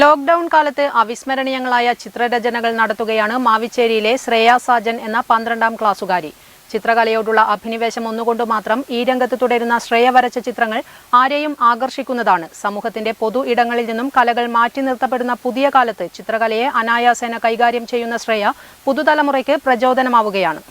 Lockdown കാലത്ത് അവിസ്മരണീയങ്ങളായ ചിത്രരചനകൾ നടത്തുകയാണ് മാവിച്ചേരിയിലെ ശ്രേയ സാജൻ എന്ന പന്ത്രണ്ടാം ക്ലാസ്സുകാരി. ചിത്രകലയോടുള്ള അഭിനിവേശം ഒന്നുകൊണ്ട് മാത്രം ഈ രംഗത്ത് തുടരുന്ന ശ്രേയ വരച്ച ചിത്രങ്ങൾ ആരെയും ആകർഷിക്കുന്നതാണ്. സമൂഹത്തിന്റെ പൊതു ഇടങ്ങളിൽ നിന്നും കലകൾ മാറ്റി നിർത്തപ്പെടുന്ന പുതിയ കാലത്ത് ചിത്രകലയെ അനായാസേന കൈകാര്യം ചെയ്യുന്ന ശ്രേയ പുതുതലമുറയ്ക്ക് പ്രചോദനമാവുകയാണ്.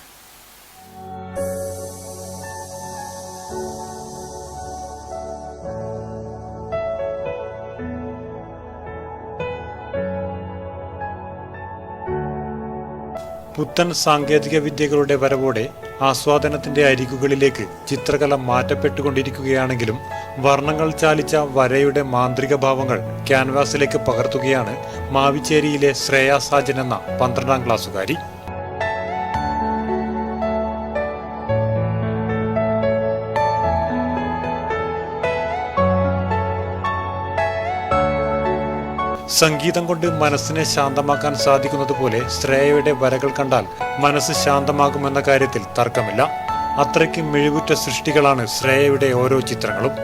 പുത്തൻ സാങ്കേതിക വിദ്യകളുടെ വരവോടെ ആസ്വാദനത്തിന്റെ അരികുകളിലേക്ക് ചിത്രകല മാറ്റപ്പെട്ടുകൊണ്ടിരിക്കുകയാണെങ്കിലും വർണങ്ങൾ ചാലിച്ച വരയുടെ മാന്ത്രിക ഭാവങ്ങൾ ക്യാൻവാസിലേക്ക് പകർത്തുകയാണ് മാവിച്ചേരിയിലെ ശ്രേയാസാജൻ എന്ന പന്ത്രണ്ടാം ക്ലാസ്സുകാരി. സംഗീതം കൊണ്ട് മനസ്സിനെ ശാന്തമാക്കാൻ സാധിക്കുന്നത് പോലെ ശ്രേയയുടെ വരകൾ കണ്ടാൽ മനസ്സ് ശാന്തമാകുമെന്ന കാര്യത്തിൽ തർക്കമില്ല. അത്രയ്ക്ക് മിഴിവുറ്റ സൃഷ്ടികളാണ് ശ്രേയയുടെ ഓരോ ചിത്രങ്ങളും.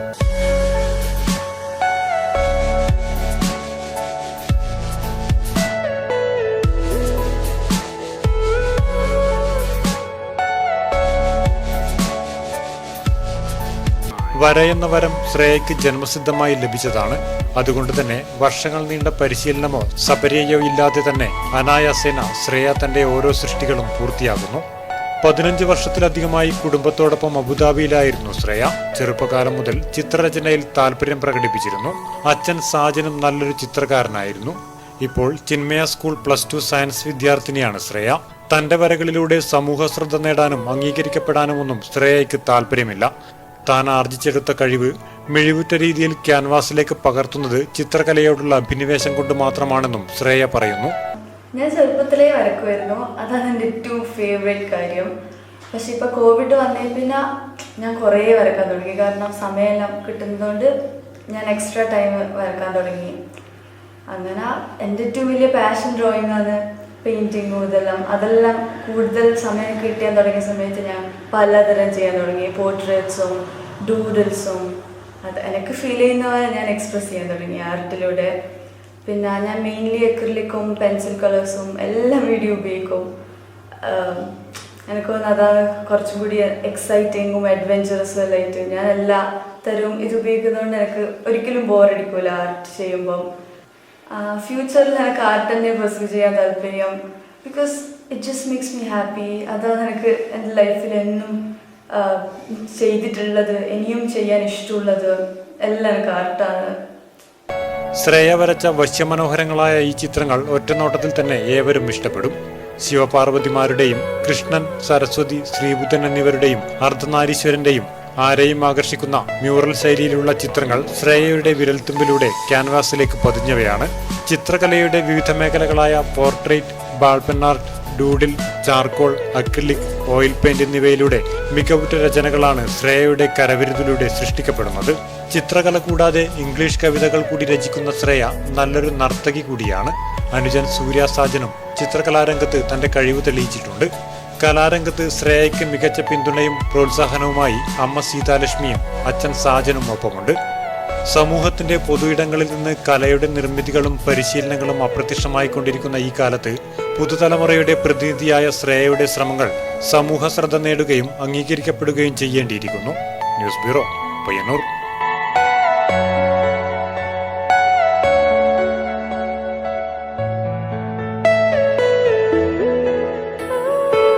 വരയെന്ന വരം ശ്രേയയ്ക്ക് ജന്മസിദ്ധമായി ലഭിച്ചതാണ്. അതുകൊണ്ട് തന്നെ വർഷങ്ങൾ നീണ്ട പരിശീലനമോ സപര്യയോ ഇല്ലാതെ തന്നെ അനായാസേന ശ്രേയ തന്റെ ഓരോ സൃഷ്ടികളും പൂർത്തിയാകുന്നു പതിനഞ്ച് വർഷത്തിലധികമായി കുടുംബത്തോടൊപ്പം അബുദാബിയിലായിരുന്നു ശ്രേയ. ചെറുപ്പകാലം മുതൽ ചിത്രരചനയിൽ താല്പര്യം പ്രകടിപ്പിച്ചിരുന്നു. അച്ഛൻ സാജനും നല്ലൊരു ചിത്രകാരനായിരുന്നു. ഇപ്പോൾ Chinmaya school plus two science വിദ്യാർത്ഥിനിയാണ് ശ്രേയ. തന്റെ വരകളിലൂടെ സമൂഹ ശ്രദ്ധ നേടാനും അംഗീകരിക്കപ്പെടാനുമൊന്നും ശ്രേയയ്ക്ക് താല്പര്യമില്ല താൻ ആർജിച്ചെടുത്ത കഴിവ് മെഴിവുറ്റ രീതിയിൽ ക്യാൻവാസിലേക്ക് പകർത്തുന്നത് ചിത്രകലയോടുള്ള അഭിനിവേശം കൊണ്ട് മാത്രമാണെന്നും ശ്രേയ പറയുന്നു. ഞാൻ ചെറുപ്പത്തിലേ വരക്കുമായിരുന്നു. അതാണ് എന്റെ ഏറ്റവും ഫേവറേറ്റ് കാര്യം. പക്ഷെ ഇപ്പൊ കോവിഡ് വന്നേ പിന്നെ ഞാൻ കുറേ വരക്കാൻ തുടങ്ങി. കാരണം സമയമെല്ലാം കിട്ടുന്നതുകൊണ്ട് ഞാൻ എക്സ്ട്രാ ടൈം വരക്കാൻ തുടങ്ങി. അങ്ങനെ എന്റെ ഏറ്റവും വലിയ പാഷൻ ഡ്രോയിങ് ആണ്. പെയിന്റിങ്ങും ഇതെല്ലാം അതെല്ലാം കൂടുതൽ സമയം കിട്ടിയാൻ തുടങ്ങിയ സമയത്ത് ഞാൻ പലതരം ചെയ്യാൻ തുടങ്ങി. പോർട്രേറ്റ്സും ഡൂഡിൽസും അത് എനിക്ക് ഫീൽ ചെയ്യുന്നവ ഞാൻ എക്സ്പ്രസ് ചെയ്യാൻ തുടങ്ങി ആർട്ടിലൂടെ പിന്നെ ഞാൻ മെയിൻലി അക്രിലിക്കും പെൻസിൽ കളേഴ്സും എല്ലാം വീഡിയോ ഉപയോഗിക്കും. എനിക്ക് തോന്നുന്നു അതാണ് കുറച്ചും കൂടി എക്സൈറ്റിങ്ങും അഡ്വഞ്ചറസും എല്ലാം ആയിട്ട് ഞാൻ എല്ലാ തരവും ഇത് ഉപയോഗിക്കുന്നതുകൊണ്ട് എനിക്ക് ഒരിക്കലും ബോറടിക്കില്ല ആർട്ട് ചെയ്യുമ്പം. ഫ്യൂച്ചറിൽ എനിക്ക് ആർട്ട് തന്നെ പെർസ്യൂ ചെയ്യാൻ താല്പര്യം? Because it just makes me happy അതാണ് എനിക്ക് എന്റെ ലൈഫിൽ എന്നും ചെയ്തിട്ടുള്ളത് ഇനിയും ചെയ്യാൻ ഇഷ്ടമുള്ളത് എല്ലാം എനിക്ക് ആർട്ടാണ് ശ്രേയ വരച്ച വശ്യമനോഹരങ്ങളായ ഈ ചിത്രങ്ങൾ ഒറ്റനോട്ടത്തിൽ തന്നെ ഏവരും ഇഷ്ടപ്പെടും. ശിവപാർവതിമാരുടെയും കൃഷ്ണൻ സരസ്വതി ശ്രീബുദ്ധൻ എന്നിവരുടെയും അർദ്ധനാരീശ്വരന്റെയും ആരെയും ആകർഷിക്കുന്ന മ്യൂറൽ ശൈലിയിലുള്ള ചിത്രങ്ങൾ ശ്രേയയുടെ വിരൽത്തുമ്പിലൂടെ ക്യാൻവാസിലേക്ക് പതിഞ്ഞവയാണ്. ചിത്രകലയുടെ വിവിധ മേഖലകളായ portrait ballpen art doodle charcoal acrylic oil paint എന്നിവയിലൂടെ മികവുറ്റ രചനകളാണ് ശ്രേയയുടെ കരവിരുതിലൂടെ സൃഷ്ടിക്കപ്പെടുന്നത്. ചിത്രകല കൂടാതെ ഇംഗ്ലീഷ് കവിതകൾ കൂടി രചിക്കുന്ന ശ്രേയ നല്ലൊരു നർത്തകി കൂടിയാണ്. അനുജൻ സൂര്യാസാജനും ചിത്രകലാരംഗത്ത് തന്റെ കഴിവ് തെളിയിച്ചിട്ടുണ്ട്. കലാരംഗത്ത് ശ്രേയയ്ക്ക് മികച്ച പിന്തുണയും പ്രോത്സാഹനവുമായി അമ്മ സീതാലക്ഷ്മിയും അച്ഛൻ സാജനും ഒപ്പമുണ്ട്. സമൂഹത്തിന്റെ പൊതുയിടങ്ങളിൽ നിന്ന് കലയുടെ നിർമ്മിതികളും പരിശീലനങ്ങളും അപ്രത്യക്ഷമായിക്കൊണ്ടിരിക്കുന്ന ഈ കാലത്ത് പുതുതലമുറയുടെ പ്രതിനിധിയായ ശ്രേയയുടെ ശ്രമങ്ങൾ സമൂഹ ശ്രദ്ധ നേടുകയും അംഗീകരിക്കപ്പെടുകയും ചെയ്യേണ്ടിയിരിക്കുന്നു. News bureau Payyanur.